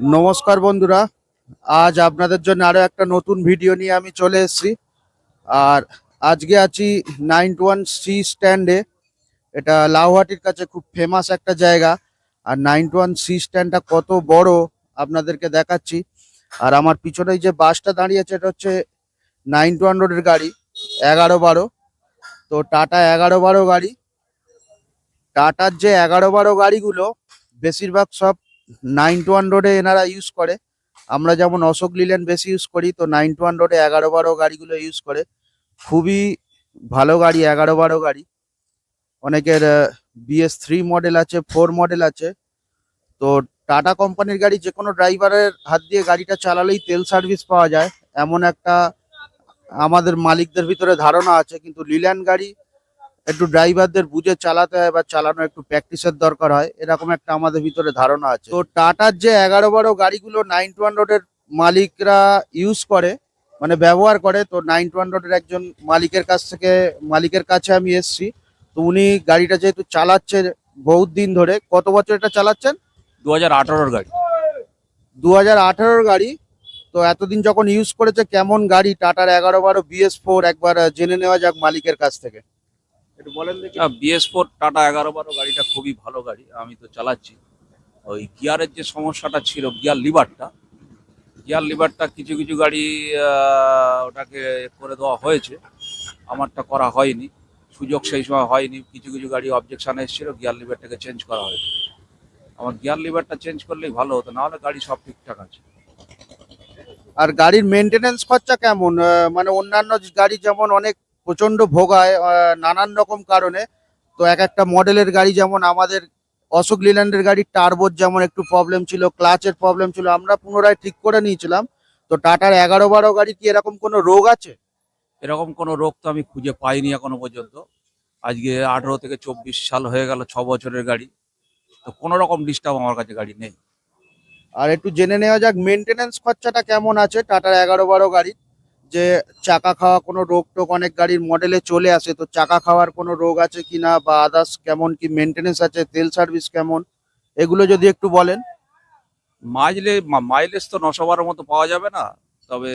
নমস্কার বন্ধুরা, আজ আপনাদের জন্য আরও একটা নতুন ভিডিও নিয়ে আমি চলে এসেছি। আর আজকে আছি নাইন ওয়ান সি স্ট্যান্ডে। এটা লাউহাটির কাছে খুব ফেমাস একটা জায়গা। আর নাইন ওয়ান সি স্ট্যান্ডটা কত বড় আপনাদেরকে দেখাচ্ছি। আর আমার পিছনে যে বাসটা দাঁড়িয়ে আছে, এটা হচ্ছে নাইন ওয়ান রোডের গাড়ি, এগারো বারো। তো টাটা এগারো বারো গাড়ি। টাটার যে এগারো বারো গাড়িগুলো, বেশিরভাগ সব নাইন ওয়ান রোডে এনারা ইউজ করে। আমরা যেমন অশোক লিল্যান্ড বেশি ইউজ করি, তো নাইন ওয়ান রোডে এগারো বারো গাড়িগুলো ইউজ করে। খুবই ভালো গাড়ি, এগারো বারো গাড়ি। অনেকের বিএস থ্রি মডেল আছে ফোর মডেল আছে। তো টাটা কোম্পানির গাড়ি যে কোনো ড্রাইভারের হাত দিয়ে গাড়িটা চালালেই তেল সার্ভিস পাওয়া যায়। এমন একটা আমাদের মালিকদের ভিতরে ধারণা আছে, কিন্তু লিল্যান্ড গাড়ি একটু ড্রাইভারদের বুঝে চালাতে হয় বা চালানো একটু প্র্যাকটিসের দরকার হয় এরকম একটা আমাদের ভিতরে ধারণা আছে। তো টাটার যে এগারো বারো গাড়িগুলো নাইন ওয়ান রোডের মালিকরা ইউজ করে মানে ব্যবহার করে তো নাইন ওয়ান রোডের একজন মালিকের কাছ থেকে মালিকের কাছে আমি এসেছি। তো উনি গাড়িটা যেহেতু চালাচ্ছে বহুত দিন ধরে কত বছর এটা চালাচ্ছেন? দু হাজার আঠারোর গাড়ি। দু হাজার আঠারোর গাড়ি। তো এতদিন যখন ইউজ করেছে কেমন গাড়ি? টাটার এগারো বারো বিএস ফোর একবার জেনে নেওয়া যাক মালিকের কাছ থেকে। একটু বলেন দেখি। বিএস ফোর টাটা এগারো বারো গাড়িটা খুবই ভালো গাড়ি আমি তো চালাচ্ছি। ওই গিয়ারের যে সমস্যাটা ছিল গিয়ার লিভারটা গিয়ার লিভারটা কিছু কিছু গাড়ি ওটাকে করে দেওয়া হয়েছে। আমারটা করা হয়নি সুযোগ সেই সময় হয়নি কিছু কিছু গাড়ি অবজেকশন এসেছিল গিয়ার লিভারটাকে চেঞ্জ করা হয়েছে। আমার গিয়ার লিভারটা চেঞ্জ করলেই ভালো হতো নাহলে গাড়ি সব ঠিকঠাক আছে। আর গাড়ির মেনটেনেন্স খরচা কেমন? মানে অন্যান্য গাড়ি যেমন অনেক প্রচণ্ড ভোগায় নানান রকম কারণে। তো এক একটা মডেলের গাড়ি যেমন আমাদের অশোক লিল্যান্ডের গাড়ির টার্বোর যেমন একটু প্রবলেম ছিল ক্লাচের প্রবলেম ছিল আমরা পুনরায় ঠিক করে নিয়েছিলাম। তো টাটার এগারো বারো গাড়ি কি এরকম কোনো রোগ আছে? এরকম কোনো রোগ তো আমি খুঁজে পাইনি এখনও পর্যন্ত। আজকে আঠেরো থেকে চব্বিশ সাল হয়ে গেল ছ বছরের গাড়ি। তো কোনো রকম ডিস্টার্ব আমার কাছে গাড়ি নেই। আর একটু জেনে নেওয়া যাক মেনটেনেন্স খরচাটা কেমন আছে টাটার এগারো বারো গাড়ির? যে চাকা খাওয়া কোনো রোগ টোগ অনেক গাড়ির মডেলে চলে আসে, তো চাকা খাওয়ার কোনো রোগ আছে কি না বা আদার্স কেমন, কি মেনটেনেন্স আছে, তেল সার্ভিস কেমন, এগুলো যদি একটু বলেন। মাইলে মাইলেজ তো নশো মতো পাওয়া যাবে না, তবে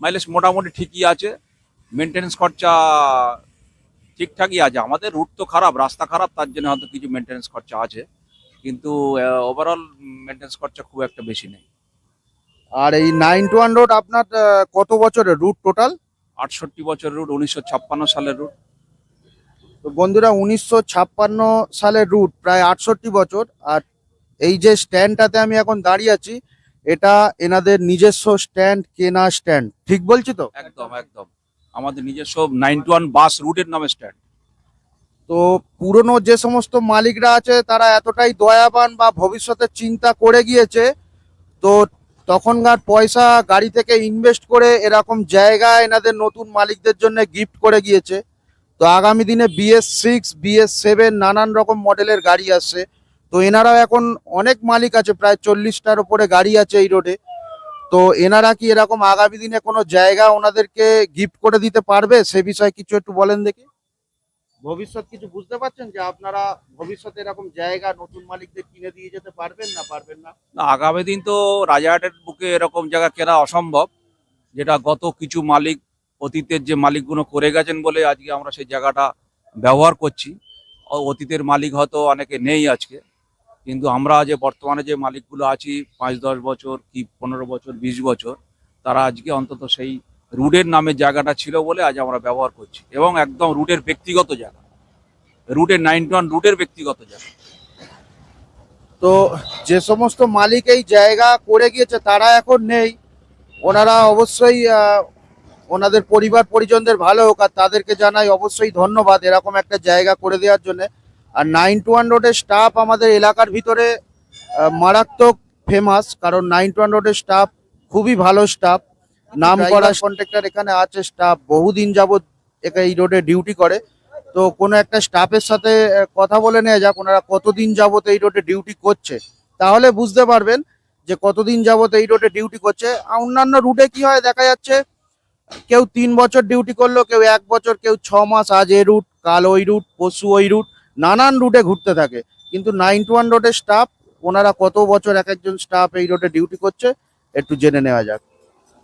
মাইলেজ মোটামুটি ঠিকই আছে মেনটেনেন্স খরচা ঠিকঠাকই আছে, আমাদের রুট তো খারাপ, রাস্তা খারাপ, তার জন্য হয়তো কিছু মেনটেনেন্স খরচা আছে, কিন্তু ওভারঅল মেনটেনেন্স খরচা খুব একটা বেশি নেই। আর এই নাইন টু রোড আপনার কত বছরের রুট টোটাল আটষট্টি বছরের রুট উনিশশো ছাপ্পান্ন সালের রুট তো বন্ধুরা উনিশশো ছাপ্পান্ন সালের রুট প্রায় আটষট্টি বছর। আর এই যে স্ট্যান্ডটাতে আমি এখন দাঁড়িয়ে আছি এটা এনাদের নিজস্ব স্ট্যান্ড কেনা স্ট্যান্ড ঠিক বলছি তো? একদম একদম। আমাদের নিজস্ব নাইনটি ওয়ান বাস রুটের নামে স্ট্যান্ড তো পুরনো যে সমস্ত মালিকরা আছে তারা এতটাই দয়াবান বা ভবিষ্যতের চিন্তা করে গিয়েছে তো তখনকার পয়সা গাড়ি থেকে ইনভেস্ট করে এরকম জায়গা এনাদের নতুন মালিকদের জন্য গিফট করে গিয়েছে। তো আগামী দিনে বিএস সিক্স বিএস সেভেন নানান রকম মডেলের গাড়ি আসছে। তো এনারাও এখন অনেক মালিক আছে, প্রায় চল্লিশটার উপরে গাড়ি আছে এই রোডে তো এনারা কি এরকম আগামী দিনে কোনো জায়গা ওনাদেরকে গিফট করে দিতে পারবে? সে বিষয়ে কিছু একটু বলেন দেখি। ভবিষ্যৎ কিছু বুঝতে পারছেন যে আপনারা ভবিষ্যতে এরকম জায়গা নতুন মালিকদের কিনে দিয়ে যেতে পারবেন না পারবেন না? না, আগামী দিন তো রাজাহাটের বুকে এরকম জায়গা কেনা অসম্ভব, যেটা গত কিছু মালিক, অতীতের যে মালিকগুলো করে গেছেন বলে আজকে আমরা সেই জায়গাটা ব্যবহার করছি। অতীতের মালিক হয়তো অনেকে নেই আজকে, কিন্তু আমরা যে বর্তমানে যে মালিকগুলো আছি, পাঁচ দশ বছর কি পনেরো বছর, বিশ বছর, তারা আজকে অন্তত সেই রুটের নামে জায়গাটা ছিল বলে আজ আমরা ব্যবহার করছি এবং একদম রুটের ব্যক্তিগত জায়গা। রুটের নাইনটি ওয়ান রুটের ব্যক্তিগত জায়গা। তো যে সমস্ত মালিক এই জায়গা করে গিয়েছে তারা এখন নেই। ওনারা অবশ্যই ওনাদের পরিবার পরিজনদের ভালো হোক আর তাদেরকে জানাই অবশ্যই ধন্যবাদ এরকম একটা জায়গা করে দেওয়ার জন্য। আর নাইন টু ওয়ান রোডের স্টাফ আমাদের এলাকার ভিতরে মারাত্মক ফেমাস কারণ নাইন টু ওয়ান রোডের স্টাফ খুবই ভালো স্টাফ নাম করা কন্ট্রাক্টর এখানে আছে স্টাফ বহুদিন যাবৎ এই রোডে ডিউটি করে। তো কোনো একটা স্টাফের সাথে কথা বলে নেওয়া যাক ওনারা কতদিন যাবত এই রোডে ডিউটি করছে। তাহলে বুঝতে পারবেন যে কতদিন যাবত এই রোডে ডিউটি করছে। আর অন্যান্য রুটে কি হয় দেখা যাচ্ছে কেউ তিন বছর ডিউটি করল কেউ এক বছর কেউ ছ মাস আজ এ রুট কাল ওই রুট পশু ওই রুট নানান রুটে ঘুরতে থাকে। কিন্তু নাইন টু ওয়ান রোডের স্টাফ ওনারা কত বছর এক একজন স্টাফ এই রোডে ডিউটি করছে একটু জেনে নেওয়া যাক।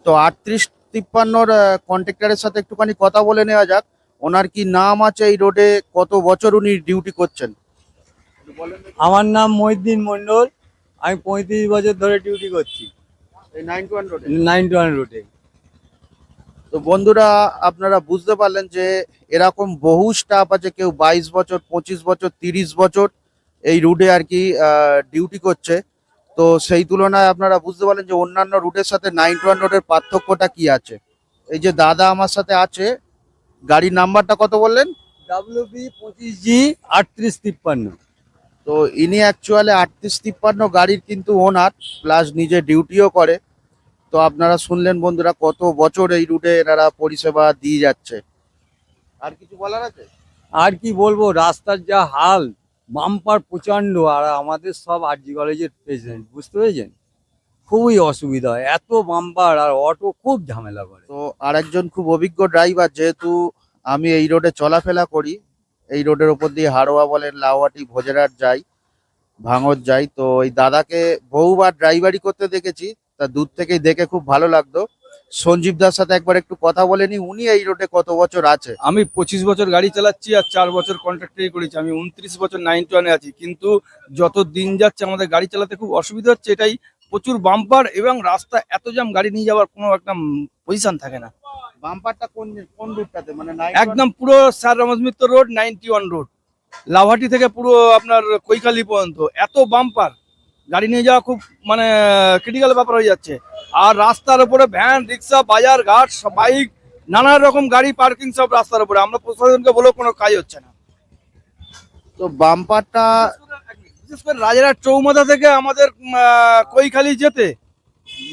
তো আটত্রিশ তিপ্পান্নর কন্ট্রাক্টরের সাথে একটুখানি কথা বলে নেওয়া যাক। ওনার কি নাম আছে এই রোডে কত বছর উনি ডিউটি করছেন? আমার নাম মহিদ্দিন মন্ডল আমি পঁয়ত্রিশ বছর ধরে ডিউটি করছি। রোডে নাইনটি ওয়ান রোডে তো বন্ধুরা আপনারা বুঝতে পারলেন যে এরকম বহু স্টাফ আছে কেউ বাইশ বছর পঁচিশ বছর তিরিশ বছর এই রুটে আর কি ডিউটি করছে। তো সেই তুলনায় আপনারা বুঝতে পারলেন যে অন্যান্য রুটের সাথে নাইনটি ওয়ান রোডের পার্থক্যটা কি আছে? এই যে দাদা আমার সাথে আছে গাড়ির নাম্বারটা কত বললেন? ডাব্লিউ বি পঁচিশ জি আটত্রিশ তিপ্পান্ন। তো ইনি অ্যাকচুয়ালি আটত্রিশ তিপ্পান্ন গাড়ির কিন্তু ওনার প্লাস নিজে ডিউটিও করে। তো আপনারা শুনলেন বন্ধুরা কত বছর এই রুটে এনারা পরিষেবা দিয়ে যাচ্ছে। আর কিছু বলার আছে? আর কি বলব রাস্তার যা হাল বাম্পার প্রচণ্ড আর আমাদের সব আরজি কলেজের প্রেসিডেন্ট বুঝতে পেরেছেন? খুবই অসুবিধা হয়, এত বাম্পার আর অটো খুব ঝামেলা করে। তো আরেকজন খুব অভিজ্ঞ ড্রাইভার যেহেতু আমি এই রোডে চলাফেরা করি, এই রোডের ওপর দিয়ে হারোয়া বলেন লাউয়াটি ভোজেরাট যাই, ভাঙর যাই, তো এই দাদাকে বহুবার ড্রাইভারি করতে দেখেছি, তা দূর থেকেই দেখে খুব ভালো লাগতো। সঞ্জীব দার সাথে একবার একটু কথা বলে নি। উনি এই রোডে কত বছর আছে? আমি পঁচিশ বছর গাড়ি চালাচ্ছি আর চার বছর কন্ট্রাক্টরি করেছি। আমি উনত্রিশ বছর নাইনটি ওয়ানে আছি। কিন্তু যত দিন যাচ্ছে আমাদের গাড়ি চালাতে খুব অসুবিধা হচ্ছে। এটাই প্রচুর বাম্পার এবং রাস্তা এত জাম গাড়ি নিয়ে যাওয়ার কোনো একটা পজিশন থাকে না। বাম্পারটা কোন কোন রুটটাতে মানে একদম পুরো sir Ramesh Mitra road ninety one road লাভাটি থেকে পুরো আপনার কৈখালি পর্যন্ত। এত বাম্পার গাড়ি নিয়ে যাওয়া খুব মানে ক্রিটিক্যাল ব্যাপার হয়ে যাচ্ছে। আর রাস্তার উপরে ভ্যান রিক্সা বাজার ঘাট বাইক নানা রকম গাড়ি পার্কিং সব রাস্তার উপরে। আমরা প্রশাসনকে বলেও কোনো কাজ হচ্ছে না। তো বাম্পারটা বিশেষ করে রাজারহাট চৌমাথা থেকে আমাদের কৈখালি যেতে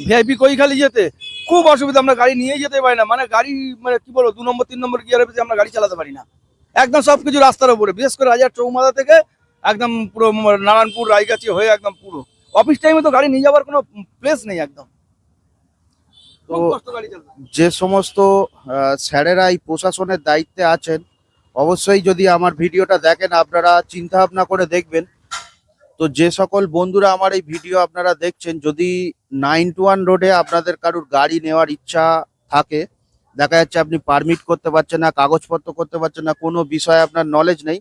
ভিআইপি কৈখালি যেতে খুব অসুবিধা। আমরা গাড়ি নিয়ে যেতে পারি না। মানে গাড়ি মানে কি বলব দু নম্বর তিন নম্বর গিয়ারে আমরা গাড়ি চালাতে পারি না। একদম সবকিছু রাস্তার উপরে। বিশেষ করে রাজার চৌমাথা থেকে একদম পুরো নারায়ণপুর রায়গাছি হয়ে একদম পুরো। অফিস টাইমে তো গাড়ি নিয়ে যাওয়ার কোনো প্লেস নেই একদম। তো যে সমস্ত স্যারেরা এই প্রশাসনের দায়িত্বে আছেন অবশ্যই যদি আমার ভিডিওটা দেখেন আপনারা চিন্তা ভাবনা করে দেখবেন। তো যে সকল বন্ধুরা আমার এই ভিডিও আপনারা দেখছেন যদি নাইন টু ওয়ান রোডে আপনাদের কারুর গাড়ি নেওয়ার ইচ্ছা থাকে দেখা যাচ্ছে আপনি পারমিট করতে পারছেন না কাগজপত্র করতে পারছেন না কোনো বিষয়ে আপনার নলেজ নেই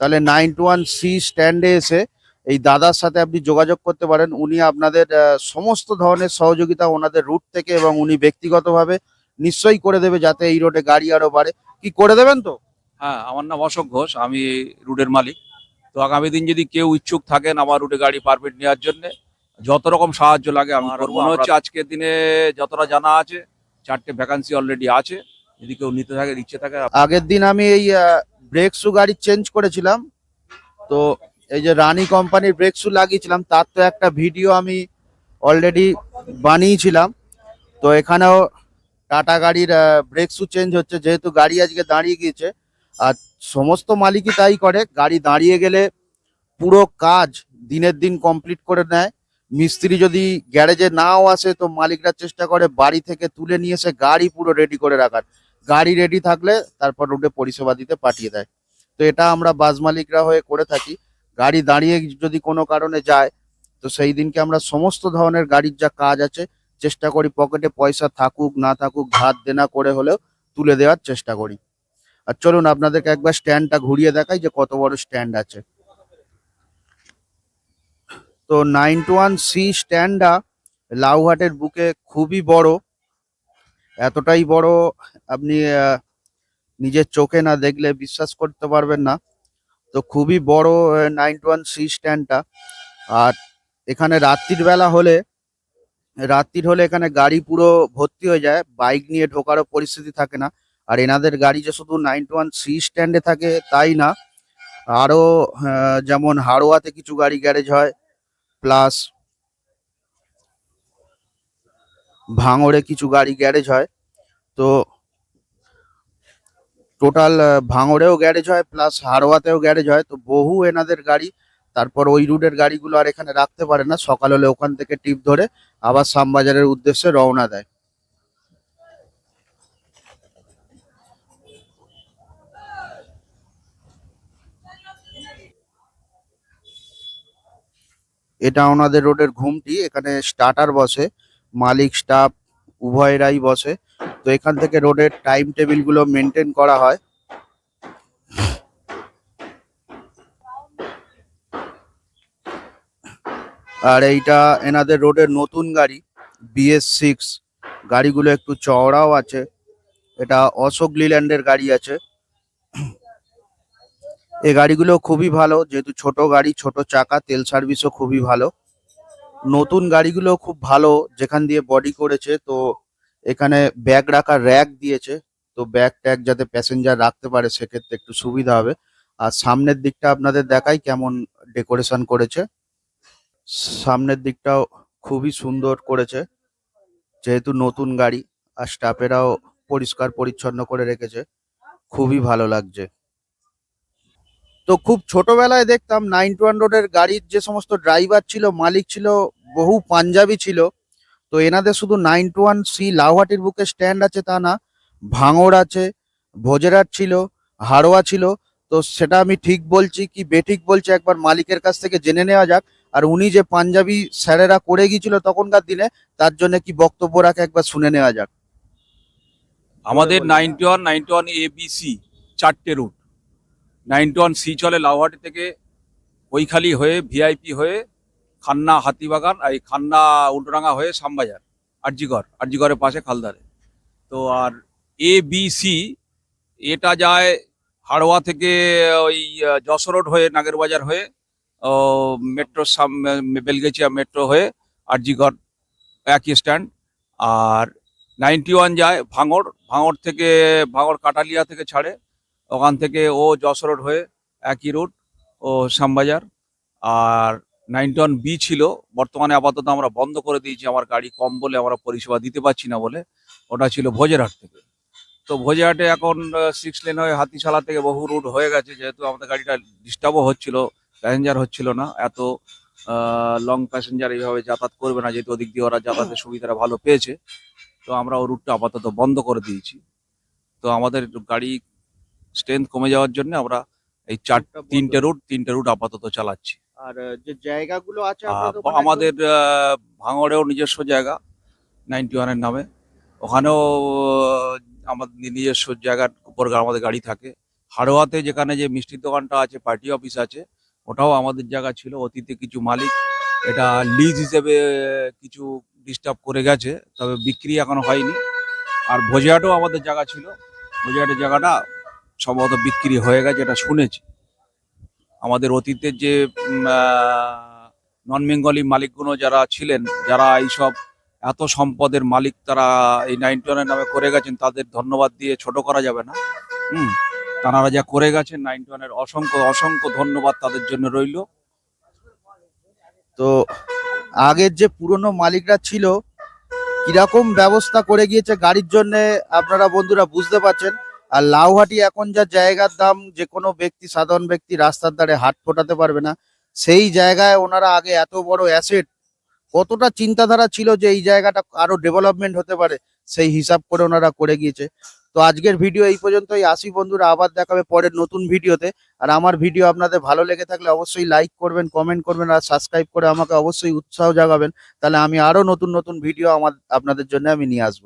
তাহলে নাইন টু ওয়ান সি স্ট্যান্ডে এসে এই দাদার সাথে আপনি যোগাযোগ করতে পারেন। উনি আপনাদের আহ, সমস্ত ধরনের সহযোগিতা ওনাদের রুট থেকে এবং উনি ব্যক্তিগতভাবে নিশ্চয়ই করে দেবে যাতে এই রোডে গাড়ি আরও বাড়ে। কি করে দেবেন তো? হ্যাঁ আমার নাম অশোক ঘোষ আমি রুটের মালিক। তো আগামী দিন যদি কেউ ইচ্ছুক থাকেন আমার রুটে গাড়ি পারমিট নেওয়ার জন্য যত রকম সাহায্য লাগে আমার মনে হচ্ছে আজকের দিনে যতটা জানা আছে চারটে ভ্যাকান্সি অলরেডি আছে। যদি কেউ নিতে থাকে ইচ্ছে থাকে আগের দিন আমি এই ব্রেক শু গাড়ি চেঞ্জ করেছিলাম। তো এই যে রানি কোম্পানির ব্রেক শু লাগিয়েছিলাম, তার তো একটা ভিডিও আমি অলরেডি বানিয়েছিলাম। তো এখানেও টাটা গাড়ির ব্রেক শু চেঞ্জ হচ্ছে, যেহেতু গাড়ি আজকে দাঁড়িয়ে গিয়েছে। আর সমস্ত মালিকই তাই করে, গাড়ি দাঁড়িয়ে গেলে পুরো কাজ দিনের দিন কমপ্লিট করে নেয়। মিস্ত্রি যদি গ্যারেজে নাও আসে, তো মালিকরা চেষ্টা করে বাড়ি থেকে তুলে নিয়ে এসে গাড়ি পুরো রেডি করে রাখার। গাড়ি রেডি থাকলে তারপর রোডে পরিষেবা দিতে পাঠিয়ে দেয়। তো এটা আমরা বাস মালিকরা হয়ে করে থাকি। গাড়ি দাঁড়িয়ে যদি কোনো কারণে যায়, তো সেই দিনকে আমরা সমস্ত ধরনের গাড়ির যা কাজ আছে, চেষ্টা করি পকেটে পয়সা থাকুক, না থাকুক, ধার দেনা করে হলেও তুলে দেওয়ার চেষ্টা করি। আর চলুন আপনাদেরকে একবার স্ট্যান্ডটা ঘুরিয়ে দেখাই যে কত বড় স্ট্যান্ড আছে। তো নাইন টু ওয়ান সি স্ট্যান্ডটা লাউহাটের বুকে খুবই বড়। এতটাই বড় আপনি নিজের চোখে না দেখলে বিশ্বাস করতে পারবেন না। তো খুবই বড় নাইন টু ওয়ান সি স্ট্যান্ডটা আর এখানে রাত্রির বেলা হলে, রাত্রির হলে এখানে গাড়ি পুরো ভর্তি হয়ে যায়, বাইক নিয়ে ঢোকারও পরিস্থিতি থাকে না। আর এনাদের গাড়ি যে শুধু নাইন টু ওয়ান সি স্ট্যান্ডে থাকে তাই না আরও যেমন হাড়োয়াতে কিছু গাড়ি গ্যারেজ হয় প্লাস ভাঙড়ে কিছু গাড়ি গ্যারেজ হয়। তো টোটাল ভাঙড়েও গ্যারেজ হয়, প্লাস হাড়োয়াতেও গ্যারেজ হয়। তো বহু এনাদের গাড়ি, তারপর ওই রুটের গাড়িগুলো আর এখানে রাখতে পারে না। সকাল হলে ওখান থেকে টিপ ধরে আবার শ্যামবাজারের উদ্দেশ্যে রওনা দেয়। এটা ওনাদের রোডের ঘুমটি। এখানে স্টার্টার বসে। মালিক স্টাফ উভয়েরাই বসে। তো এখান থেকে রোডের টাইম টেবিলগুলো মেনটেন করা হয়। আর এইটা এনাদের রোডের নতুন গাড়ি বিএস সিক্স গাড়িগুলো একটু চওড়াও আছে। এটা অশোক লিল্যান্ডের গাড়ি আছে। এই গাড়িগুলো খুবই ভালো, যেহেতু ছোট গাড়ি, ছোট চাকা, তেল সার্ভিসও খুবই ভালো। নতুন গাড়িগুলো খুব ভালো যেখান দিয়ে বডি করেছে, তো এখানে ব্যাগ রাখার র্যাক দিয়েছে, তো ব্যাগ ট্যাগ যাতে প্যাসেঞ্জার রাখতে পারে সেক্ষেত্রে একটু সুবিধা হবে। আর সামনের দিকটা আপনাদের দেখাই কেমন ডেকোরেশন করেছে। সামনের দিকটাও খুবই সুন্দর করেছে, যেহেতু নতুন গাড়ি, আর স্টাফেরাও পরিষ্কার পরিচ্ছন্ন করে রেখেছে, খুবই ভালো লাগছে। তো খুব ছোটবেলায় দেখতাম নাইন টু হান্ড্রেডের গাড়ির যে সমস্ত ড্রাইভার ছিল, মালিক ছিল, বহু পাঞ্জাবি ছিল। তো এনাদের শুধু নাইন টু ওয়ান সি লাউহাটির বুকে স্ট্যান্ড আছে তা না, ভাঙড় আছে ভোজেরাট ছিল, হাড়োয়া ছিল। তো সেটা আমি ঠিক বলছি কি বেঠিক বলছি, একবার মালিকের কাছ থেকে জেনে নেওয়া যাক। আর উনি যে পাঞ্জাবি স্যারেরা করে গিয়েছিল তখনকার দিনে, তার জন্য কি বক্তব্য রাখে একবার শুনে নেওয়া যাক। আমাদের। Ninety one ninety one A B C চারটে রুট নাইনটি ওয়ান সি চলে লাউহাটি থেকে কৈখালি হয়ে ভিআইপি হয়ে খান্না হাতিবাগান, এই খান্না উল্টোডাঙ্গা হয়ে শ্যামবাজার, আরজিগড়, আরজিগড়ের পাশে খালদারে। তো আর এ বি সি, এটা যায় হাড়োয়া থেকে ওই, যশোর রোড হয়ে নাগেরবাজার হয়ে মেট্রো বেলগেচিয়া মেট্রো হয়ে আরজিগড়, একই স্ট্যান্ড। আর নাইনটি ওয়ান যায় ভাঙড় ভাঙড় থেকে, ভাঙড় কাটালিয়া থেকে ছাড়ে। ওখান থেকে ও যশোর রোড হয়ে একই রুট, ও শ্যামবাজার। আর নাইনটি ওয়ান বি ছিল, বর্তমানে আপাতত আমরা বন্ধ করে দিয়েছি, আমার গাড়ি কম বলে আমরা পরিষেবা দিতে পারছি না বলে। ওটা ছিল ভোজেরহাট থেকে। তো ভোজেরহাটে এখন সিক্স লেন হয়ে হাতিশালা থেকে বহু রুট হয়ে গেছে, যেহেতু আমাদের গাড়িটা ডিস্টার্বও হচ্ছিল প্যাসেঞ্জার হচ্ছিল না, এত লং প্যাসেঞ্জার এইভাবে যাতায়াত করবে না, যেহেতু ওদিক দিয়ে ওরা যাতায়াতের সুবিধাটা ভালো পেয়েছে। তো আমরা ও রুটটা আপাতত বন্ধ করে দিয়েছি। তো আমাদের গাড়ি স্ট্রেংথ কমে যাওয়ার জন্য আমরা এই চার তিনটে রুট তিনটে রুট আপাতত চালাচ্ছি। আর যে জায়গাগুলো আছে আমাদের ভাঙড়েও নিজস্ব জায়গা নাইনটি ওয়ানের নামে। ওখানেও আমাদের নিজস্ব জায়গার উপর আমাদের গাড়ি থাকে। হাড়োয়াতে যেখানে যে মিষ্টির দোকানটা আছে পার্টি অফিস আছে ওটাও আমাদের জায়গা ছিল। অতীতে কিছু মালিক এটা লিজ হিসেবে কিছু ডিস্টার্ব করে গেছে তবে বিক্রি এখনও হয়নি। আর ভোজেহাটেও আমাদের জায়গা ছিল। ভোজেহাটের জায়গাটা সম্ভবত বিক্রি হয়ে গেছে, এটা শুনেছি। আমাদের অতীতের যে নন বেঙ্গলি মালিকগুলো যারা ছিলেন, যারা এইসব এত সম্পদের মালিক তারা এই নাইনটি ওয়ানের নামে করে গেছেন, তাদের ধন্যবাদ দিয়ে ছোট করা যাবে না। হুম, তারা যা করে গেছেন নাইনটি ওয়ানের অসংখ্য অসংখ্য ধন্যবাদ তাদের জন্য রইল। তো আগের যে পুরনো মালিকরা ছিল, কীরকম ব্যবস্থা করে গিয়েছে গাড়ির জন্য, আপনারা বন্ধুরা বুঝতে পারছেন। আর লাউহাটি এখন যা জায়গার দাম, যে কোনো ব্যক্তি, সাধারণ ব্যক্তি রাস্তার ধারে হাট ফোটাতে পারবে না। সেই জায়গায় ওনারা আগে এত বড় অ্যাসেট কতটা চিন্তাধারা ছিল যে এই জায়গাটা আরও ডেভেলপমেন্ট হতে পারে, সেই হিসাব করে ওনারা করে গিয়েছে। তো আজকের ভিডিও এই পর্যন্তই। আসি বন্ধুরা, আবার দেখাবে পরের নতুন ভিডিওতে আর আমার ভিডিও আপনাদের ভালো লেগে থাকলে অবশ্যই লাইক করবেন কমেন্ট করবেন, আর সাবস্ক্রাইব করে আমাকে অবশ্যই উৎসাহ জাগাবেন। তাহলে আমি আরও নতুন নতুন ভিডিও আমার, আপনাদের জন্য আমি নিয়ে আসব।